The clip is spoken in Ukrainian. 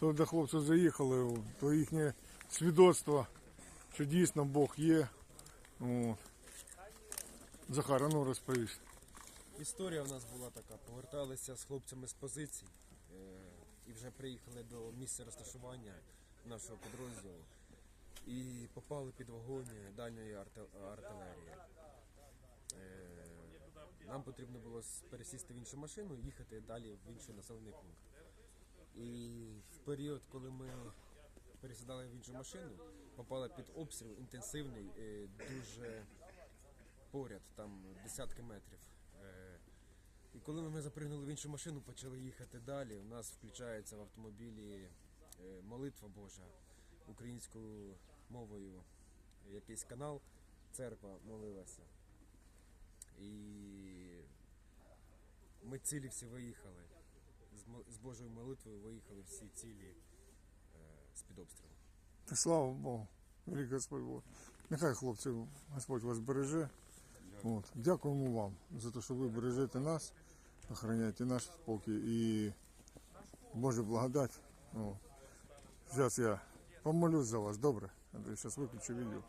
то до хлопців заїхали, то їхнє свідоцтво, що дійсно Бог є. От. Захар, а ну розповість. Історія в нас була така. Поверталися з хлопцями з позицій е, і вже приїхали до місця розташування нашого підрозділу і попали під вогонь дальньої артилерії. Е, Нам потрібно було пересісти в іншу машину і їхати далі в інший населений пункт. І період, коли ми пересідали в іншу машину, попали під обстріл інтенсивний, е, дуже поряд, там десятки метрів. Е, І коли ми запригнули в іншу машину, почали їхати далі. У нас включається в автомобілі е, молитва Божа українською мовою. Якийсь канал, церква молилася. І ми цілі всі виїхали. З З Божою молитвою виїхали всі цілі е, з-під обстрілу. Слава Богу, великий Господь Бог. Нехай хлопці, Господь вас береже. От. Дякуємо вам за те, що ви бережете нас, охороняєте наш спокій і Божа благодать. Зараз я помолюсь за вас, добре? Андрій, зараз виключу відео.